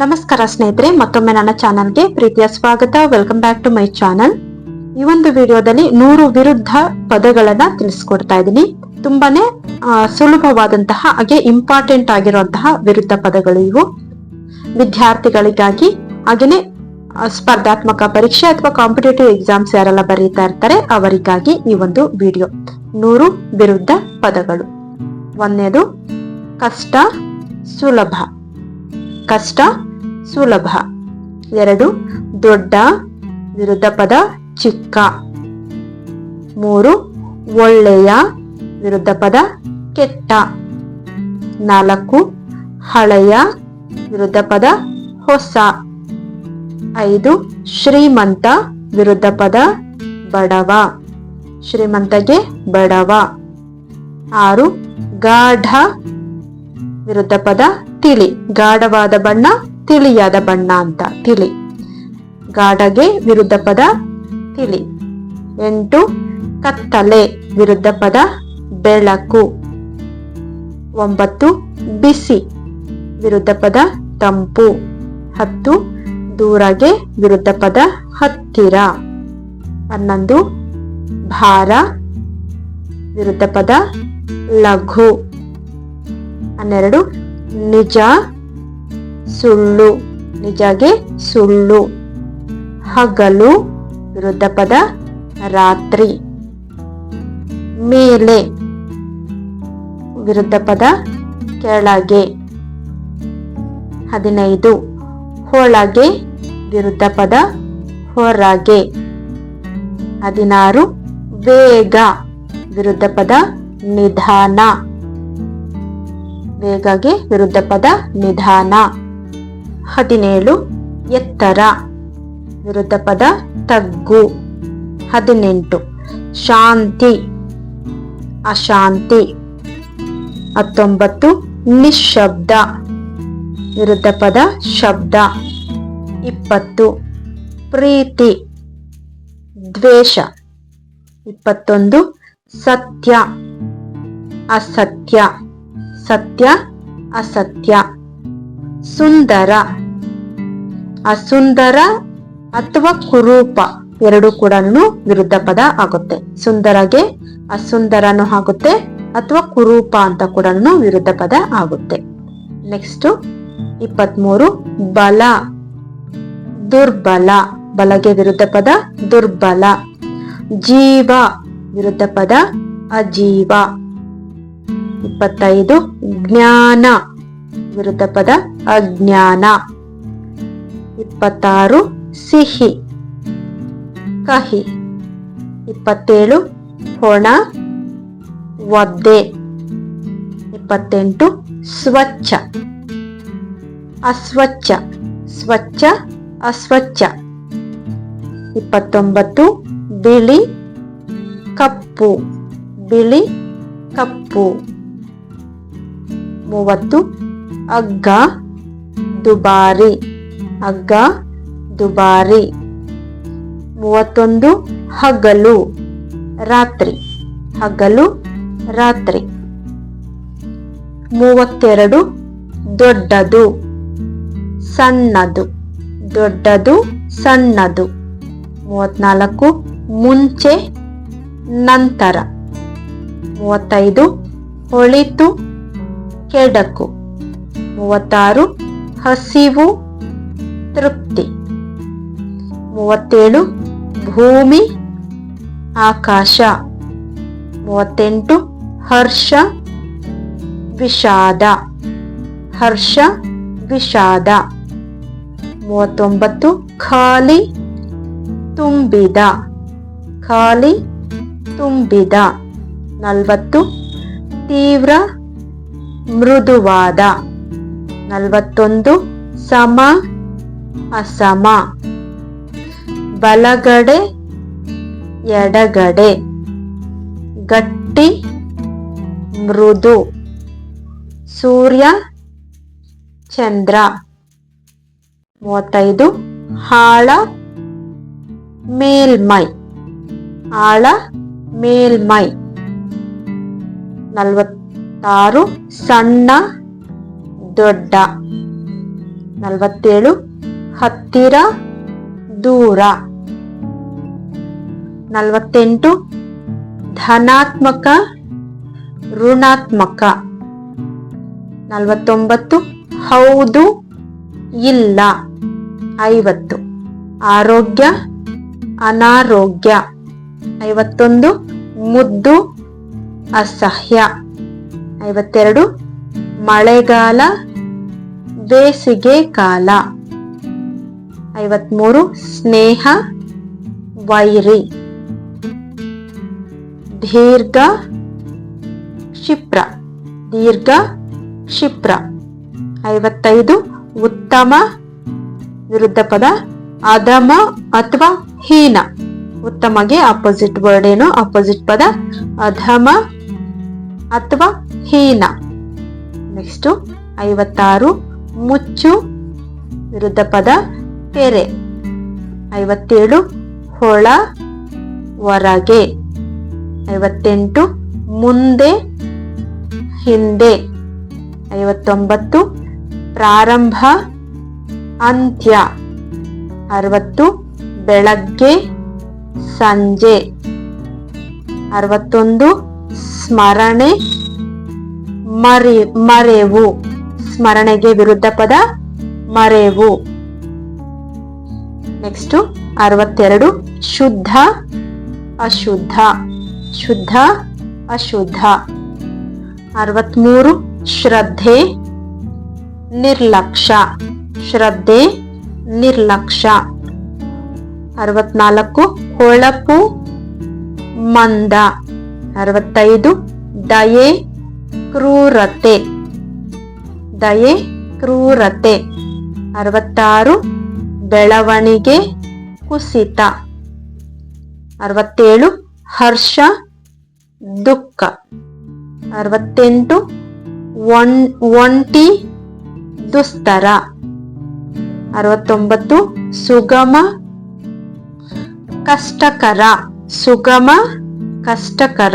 ನಮಸ್ಕಾರ ಸ್ನೇಹಿತರೆ, ಮತ್ತೊಮ್ಮೆ ನನ್ನ ಚಾನಲ್ಗೆ ಪ್ರೀತಿಯ ಸ್ವಾಗತ. Welcome back to my channel ಈ ಒಂದು ವಿಡಿಯೋದಲ್ಲಿ ನೂರು ವಿರುದ್ಧ ಪದಗಳನ್ನ ತಿಳಿಸ್ಕೊಡ್ತಾ ಇದ್ದೀನಿ. ತುಂಬಾನೇ ಸುಲಭವಾದಂತಹ, ಹಾಗೆ ಇಂಪಾರ್ಟೆಂಟ್ ಆಗಿರುವಂತಹ ವಿರುದ್ಧ ಪದಗಳು ಇವು. ವಿದ್ಯಾರ್ಥಿಗಳಿಗಾಗಿ, ಹಾಗೇನೆ ಸ್ಪರ್ಧಾತ್ಮಕ ಪರೀಕ್ಷೆ ಅಥವಾ ಕಾಂಪಿಟೇಟಿವ್ ಎಕ್ಸಾಮ್ಸ್ ಯಾರೆಲ್ಲ ಬರೀತಾ ಇರ್ತಾರೆ, ಅವರಿಗಾಗಿ ಈ ಒಂದು ವಿಡಿಯೋ. ನೂರು ವಿರುದ್ಧ ಪದಗಳು. ಒಂದನೇದು, ಕಷ್ಟ, ಸುಲಭ. ಕಷ್ಟ ಸುಲಭ. ಎರಡು, ದೊಡ್ಡ, ವಿರುದ್ಧ ಪದ, ಚಿಕ್ಕ. ಮೂರು, ಒಳ್ಳೆಯ, ವಿರುದ್ಧ ಪದ, ಕೆಟ್ಟ. ನಾಲ್ಕು, ಹಳೆಯ, ವಿರುದ್ಧ ಪದ, ಹೊಸ. ಐದು, ಶ್ರೀಮಂತ, ವಿರುದ್ಧ ಪದ, ಬಡವ. ಶ್ರೀಮಂತಗೆ ಬಡವ. ಆರು, ಗಾಢ, ವಿರುದ್ಧ ಪದ, ತಿಳಿ. ಗಾಢವಾದ ಬಣ್ಣ ತಿಳಿಯಾದ ಬಣ್ಣ ಅಂತ, ತಿಳಿ. ಗಾಡಗೆ ವಿರುದ್ಧ ಪದ, ತಿಳಿ. ಎಂಟು, ಕತ್ತಲೆ ವಿರುದ್ಧ ಪದ, ಬೆಳಕು. ಒಂಬತ್ತು, ಬಿಸಿ ವಿರುದ್ಧ ಪದ, ತಂಪು. ಹತ್ತು, ದೂರಗೆ ವಿರುದ್ಧ ಪದ, ಹತ್ತಿರ. ಹನ್ನೊಂದು, ಭಾರ ವಿರುದ್ಧ ಪದ, ಲಘು. ಹನ್ನೆರಡು, ನಿಜ ಸುಳ್ಳು. ನಿಜಗೆ ಸುಳ್ಳು. ಹಗಲು ವಿರುದ್ಧ ಪದ ರಾತ್ರಿ. ಮೇಲೆ ವಿರುದ್ಧ ಪದ ಕೆಳಗೆ. ಹದಿನೈದು. ಒಳಗೆ ವಿರುದ್ಧ ಪದ ಹೊರಗೆ. ಹದಿನಾರು. ವೇಗ ವಿರುದ್ಧ ಪದ ನಿಧಾನ. ವೇಗಗೆ ವಿರುದ್ಧ ಪದ ನಿಧಾನ. ಹದಿನೇಳು ಎತ್ತರ. ವಿರುದ್ಧ ಪದ ತಗ್ಗು. ಹದಿನೆಂಟು ಶಾಂತಿ. ಅಶಾಂತಿ. ಹತ್ತೊಂಬತ್ತು ನಿಶಬ್ದ ವಿರುದ್ಧ ಪದ ಶಬ್ದ. ಇಪ್ಪತ್ತು ಪ್ರೀತಿ. ದ್ವೇಷ. ಇಪ್ಪತ್ತೊಂದು ಸತ್ಯ. ಅಸತ್ಯ. ಸತ್ಯ, ಅಸತ್ಯ. ಸುಂದರ. ಅಸುಂದರ ಅಥವಾ ಕುರೂಪ. ಎರಡು ಕೂಡ ವಿರುದ್ಧ ಪದ ಆಗುತ್ತೆ. ಸುಂದರಗೆ ಅಸುಂದರನು ಆಗುತ್ತೆ ಅಥವಾ ಕುರೂಪ ಅಂತ ಕೂಡ ವಿರುದ್ಧ ಪದ ಆಗುತ್ತೆ. ನೆಕ್ಸ್ಟ್ ಇಪ್ಪತ್ಮೂರು, ಬಲ. ದುರ್ಬಲ. ಬಲಗೆ ವಿರುದ್ಧ ಪದ ದುರ್ಬಲ. ಜೀವ ವಿರುದ್ಧ ಪದ ಅಜೀವ. ಇಪ್ಪತ್ತೈದು, ಜ್ಞಾನ. ವಿರುದ್ಧ ಪದ ಅಜ್ಞಾನ. ಇಪ್ಪತ್ತಾರು, ಸಿಹಿ. ಕಹಿ. ಇಪ್ಪತ್ತೇಳು, ಹೊಣ. ಒದ್ದೆ. ಇಪ್ಪತ್ತೆಂಟು, ಸ್ವಚ್ಛ. ಅಸ್ವಚ್ಛ. ಸ್ವಚ್ಛ, ಅಸ್ವಚ್ಛ. ಇಪ್ಪತ್ತೊಂಬತ್ತು, ಬಿಳಿ ಕಪ್ಪು. ಬಿಳಿ ಕಪ್ಪು. ಮೂವತ್ತು ಅಗ್ಗ, ದುಬಾರಿ. ಅಗ್ಗ, ದುಬಾರಿ. ಮೂವತ್ತೊಂದು, ಹಗಲು. ರಾತ್ರಿ. ಹಗಲು, ರಾತ್ರಿ. ಮೂವತ್ತೆರಡು, ದೊಡ್ಡದು. ಸಣ್ಣದು. ದೊಡ್ಡದು, ಸಣ್ಣದು. ಮೂವತ್ನಾಲ್ಕು, ಮುಂಚೆ, ನಂತರ. ಮೂವತ್ತೈದು, ಹೊಳಿತು, ಕೆಡಕು. ಮೂವತ್ತಾರು. ಹಸಿವು, ತೃಪ್ತಿ. ಮೂವತ್ತೇಳು, ಭೂಮಿ, ಆಕಾಶ. ಮೂವತ್ತೆಂಟು, ಹರ್ಷ, ವಿಷಾದ. ಹರ್ಷ, ವಿಷಾದ. ಮೂವತ್ತೊಂಬತ್ತು, ಖಾಲಿ, ತುಂಬಿದ. ಖಾಲಿ, ತುಂಬಿದ. ನಲವತ್ತು, ತೀವ್ರ, ಮೃದುವಾದ. ನಲವತ್ತೊಂದು. ಸಮ, ಅಸಮ. ಬಲಗಡೆ, ಎಡಗಡೆ. ಗಟ್ಟಿ, ಮೃದು. ಸೂರ್ಯ, ಚಂದ್ರ. ಮೂವತ್ತೈದು. ಹಾಳ ಮೇಲ್ಮೈ. ಆಳ, ಮೇಲ್ಮೈ. ನಲವತ್ತಾರು. ಸಣ್ಣ ದೊಡ್ಡ. ನಲವತ್ತೇಳು, ಹತ್ತಿರ, ದೂರ. ನಲವತ್ತೆಂಟು, ಧನಾತ್ಮಕ, ಋಣಾತ್ಮಕ. ನಲವತ್ತೊಂಬತ್ತು, ಹೌದು, ಇಲ್ಲ. ಐವತ್ತು, ಆರೋಗ್ಯ, ಅನಾರೋಗ್ಯ. ಐವತ್ತೊಂದು, ಮುದ್ದು, ಅಸಹ್ಯ. ಐವತ್ತೆರಡು ಮಳೆಗಾಲ, ಬೇಸಿಗೆ ಕಾಲ. ಐವತ್ಮೂರು, ಸ್ನೇಹ, ವೈರಿ. ದೀರ್ಘ, ಕ್ಷಿಪ್ರ. ದೀರ್ಘ, ಕ್ಷಿಪ್ರ. ಐವತ್ತೈದು, ಉತ್ತಮ, ವಿರುದ್ಧ ಪದ, ಅಧಮ ಅಥವಾ ಹೀನ. ಉತ್ತಮಗೆ ಅಪೋಸಿಟ್ ವರ್ಡ್ ಏನು? ಅಪೋಸಿಟ್ ಪದ, ಅಧಮ ಅಥವಾ ಹೀನ. ನೆಕ್ಸ್ಟ್ ಐವತ್ತಾರು ಮುಚ್ಚು ವಿರುದ್ಧ ಪದ ತೆರೆ. ಐವತ್ತೇಳು ಹೊಳ ಹೊರಗೆ. ಐವತ್ತೆಂಟು ಮುಂದೆ ಹಿಂದೆ. ಐವತ್ತೊಂಬತ್ತು ಪ್ರಾರಂಭ ಅಂತ್ಯ. ಅರವತ್ತು ಬೆಳಗ್ಗೆ ಸಂಜೆ. ಅರವತ್ತೊಂದು ಸ್ಮರಣೆ ಮರಿ, ಮರೆವು. ಸ್ಮರಣೆಗೆ ವಿರುದ್ಧ ಪದ ಮರೆವು. ನೆಕ್ಸ್ಟ್ ಅರವತ್ತೆರಡು, ಶುದ್ಧ, ಅಶುದ್ಧ. ಶುದ್ಧ, ಅಶುದ್ಧ. ಅರವತ್ಮೂರು, ಶ್ರದ್ಧೆ ನಿರ್ಲಕ್ಷ್ಯ ಶ್ರದ್ಧೆ ನಿರ್ಲಕ್ಷ್ಯ ಅರವತ್ನಾಲ್ಕು, ಹೊಳಪು, ಮಂದ. ಅರವತ್ತೈದು, ದಯೆ ಕ್ರೂರತೆ. ದಯೆ ಕ್ರೂರತೆ. ಅರವತ್ತಾರು, ಬೆಳವಣಿಗೆ ಕುಸಿತ. ಅರವತ್ತೇಳು, ಹರ್ಷ, ದುಃಖ. ಅರವತ್ತೆಂಟು, ಒನ್, ಒಂಟಿ, ದುಸ್ತರ. ಅರವತ್ತೊಂಬತ್ತು, ಸುಗಮ, ಕಷ್ಟಕರ. ಸುಗಮ, ಕಷ್ಟಕರ.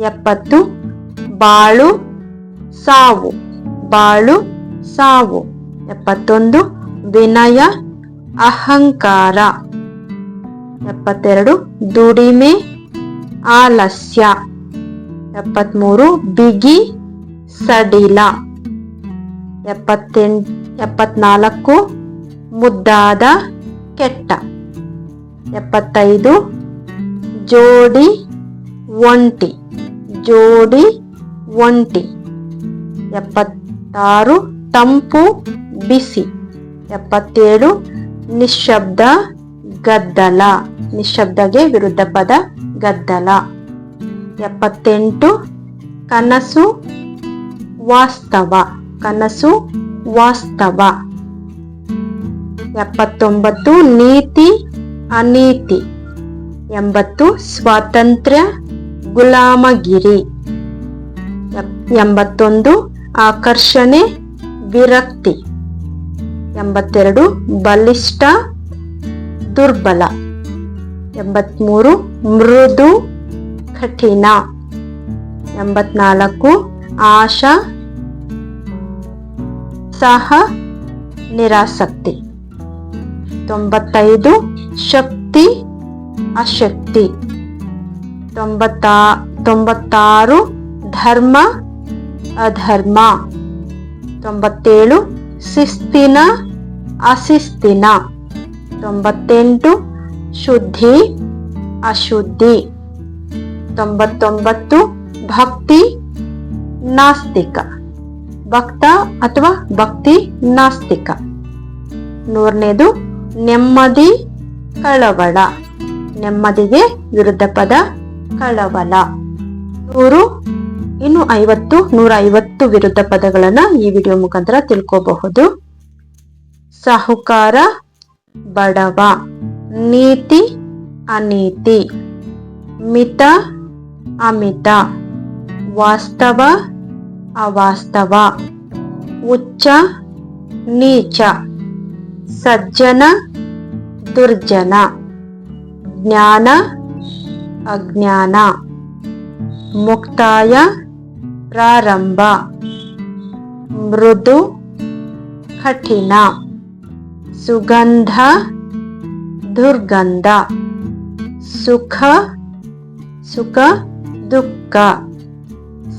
ಎಪ್ಪತ್ತು ಬಾಳು ಸಾವು. ಬಾಳು ಸಾವು. ಎಪ್ಪತ್ತೊಂದು, ವಿನಯ, ಅಹಂಕಾರ. ಎಪ್ಪತ್ತೆರಡು, ದುಡಿಮೆ, ಆಲಸ್ಯ. ಎಪ್ಪತ್ಮೂರು, ಬಿಗಿ, ಸಡಿಲ. ಎಪ್ಪತ್ತೆಂಟ್ ಎಪ್ಪತ್ನಾಲ್ಕು, ಮುದ್ದಾದ, ಕೆಟ್ಟ. ಎಪ್ಪತ್ತೈದು, ಜೋಡಿ, ಒಂಟಿ. ಜೋಡಿ ಒಂಟಿ. ಎಪ್ಪತ್ತಾರು ತಂಪು ಬಿಸಿ. ಎಪ್ಪತ್ತೇಳು ನಿಶಬ್ದ ಗದ್ದಲ. ನಿಶಬ್ದಗೆ ವಿರುದ್ಧ ಪದ ಗದ್ದಲ. ಎಪ್ಪತ್ತೆಂಟು ಕನಸು ವಾಸ್ತವ. ಕನಸು ವಾಸ್ತವ. ಎಪ್ಪತ್ತೊಂಬತ್ತು ನೀತಿ ಅನೀತಿ. ಎಂಬತ್ತು ಸ್ವಾತಂತ್ರ್ಯ ಗುಲಾಮಗಿರಿ. ಎಂಬತ್ತೊಂದು, ಆಕರ್ಷಣೆ, ವಿರಕ್ತಿ. ಎಂಬತ್ತೆರಡು, ಬಲಿಷ್ಠ, ದುರ್ಬಲ. ಎಂಬತ್ಮೂರು, ಮೃದು, ಕಠಿಣ. ಎಂಬತ್ನಾಲ್ಕು, ಆಶಾ, ಸಹ, ನಿರಾಸಕ್ತಿ. ತೊಂಬತ್ತೈದು, ಶಕ್ತಿ, ಅಶಕ್ತಿ. ತೊಂಬತ್ತ, ತೊಂಬತ್ತಾರು, ಧರ್ಮ ಅಧರ್ಮ. ತೊಂಬತ್ತೇಳು, ಶಿಸ್ತಿನ ಅಶಿಸ್ತಿನ. ತೊಂಬತ್ತೆಂಟು, ಶುದ್ಧಿ ಅಶುದ್ಧಿ. ತೊಂಬತ್ತೊಂಬತ್ತು, ಭಕ್ತಿ ನಾಸ್ತಿಕ. ಭಕ್ತ ಅಥವಾ ಭಕ್ತಿ ನಾಸ್ತಿಕ. ನೂರನೇದು ನೆಮ್ಮದಿ ಕಳವಳ. ನೆಮ್ಮದಿಗೆ ವಿರುದ್ಧ ಪದ ಕಳವಳ. ನೂರು ಇನ್ನು ಐವತ್ತು, ನೂರ ಐವತ್ತು ವಿರುದ್ಧ ಪದಗಳನ್ನ ಈ ವಿಡಿಯೋ ಮುಖಾಂತರ ತಿಳ್ಕೋಬಹುದು. ಸಾಹುಕಾರ, ಬಡವ, ನೀತಿ, ಅನೀತಿ, ಮಿತ, ಅಮಿತ, ವಾಸ್ತವ, ಅವಾಸ್ತವ, ಉಚ್ಚ, ನೀಚ, ಸಜ್ಜನ, ದುರ್ಜನ, ಜ್ಞಾನ, ಅಜ್ಞಾನ, ಮುಕ್ತಾಯ ಪ್ರಾರಂಭ ಮೃದು ಕಠಿಣ ಸುಗಂಧ ದುರ್ಗಂಧ ಸುಖ ಸುಖ ದುಃಖ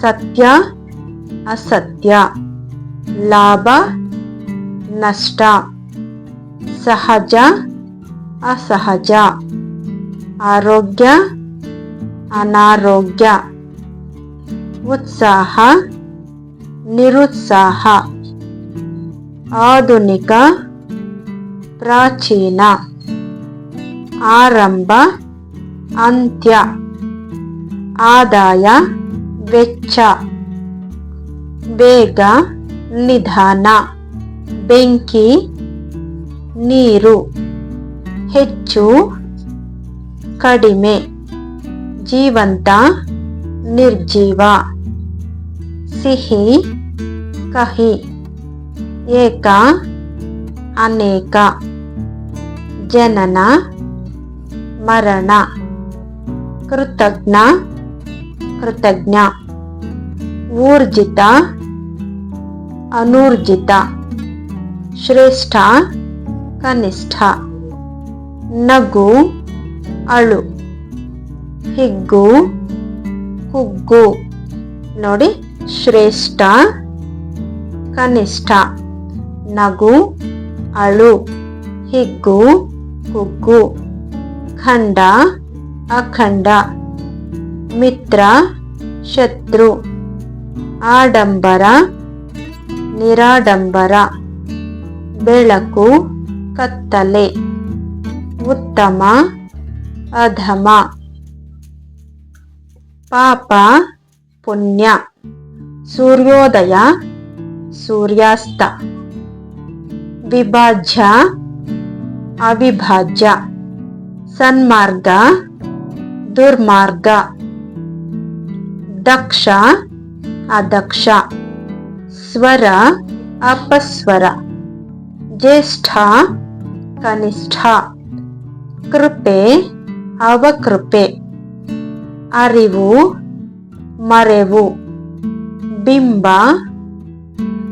ಸತ್ಯ ಅಸತ್ಯ ಲಾಭ ನಷ್ಟ ಸಹಜ ಅಸಹಜ ಆರೋಗ್ಯ ಅನಾರೋಗ್ಯ ಉತ್ಸಾಹ, ನಿರುತ್ಸಾಹ, ಆಧುನಿಕ, ಪ್ರಾಚೀನ, ಆರಂಭ, ಅಂತ್ಯ, ಆದಾಯ, ವೆಚ್ಚ ಬೇಗ ನಿಧಾನ, ಬೆಂಕಿ, ನೀರು, ಹೆಚ್ಚು, ಕಡಿಮೆ, ಜೀವಂತ ನಿರ್ಜೀವ. ಸಿಹಿ, ಕಹಿ, ಏಕ, ಅನೇಕ. ಜನನ, ಮರಣ, ಕೃತಜ್ಞ ಕೃತಜ್ಞ. ಊರ್ಜಿತ, ಅನೂರ್ಜಿತ. ಶ್ರೇಷ್ಠ, ಕನಿಷ್ಠ. ನಗು, ಅಳು. ಹಿಗ್ಗು ಕುಗ್ಗು. ನೋಡಿ, ಶ್ರೇಷ್ಠ, ಕನಿಷ್ಠ, ನಗು, ಅಳು, ಹಿಗ್ಗು, ಕುಗ್ಗು, ಖಂಡ, ಅಖಂಡ, ಮಿತ್ರ, ಶತ್ರು, ಆಡಂಬರ, ನಿರಾಡಂಬರ, ಬೆಳಕು, ಕತ್ತಲೆ, ಉತ್ತಮ, ಅಧಮ. ಪಾಪ ಪುಣ್ಯ ಸೂರ್ಯೋದಯ ಸೂರ್ಯಾಸ್ತ ವಿಭಾಜ್ಯ ಅವಿಭಾಜ್ಯ ಸನ್ಮಾರ್ಗ ದುರ್ಮಾರ್ಗ ದಕ್ಷ ಅದಕ್ಷ ಸ್ವರ ಅಪಸ್ವರ ಜ್ಯೇಷ್ಠ ಕನಿಷ್ಠ ಕೃಪೆ ಅವಕೃಪೆ ಅರಿವು, ಮರೆವು, ಬಿಂಬ,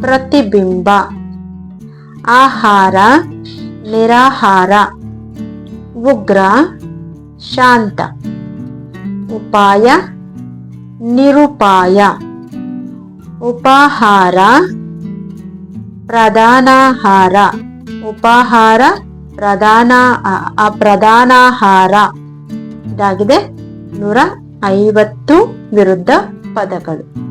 ಪ್ರತಿಬಿಂಬ, ಆಹಾರ, ನಿರಾಹಾರ, ಉಗ್ರ, ಶಾಂತ, ಉಪಾಯ, ನಿರುಪಾಯ, ಉಪಾಹಾರ, ಪ್ರಧಾನಾಹಾರ, ಉಪಾಹಾರ, ಪ್ರಧಾನ ಪ್ರಧಾನಾಹಾರ. ಇದಾಗಿದೆ ನೂರ ಐವತ್ತು ವಿರುದ್ಧ ಪದಗಳು.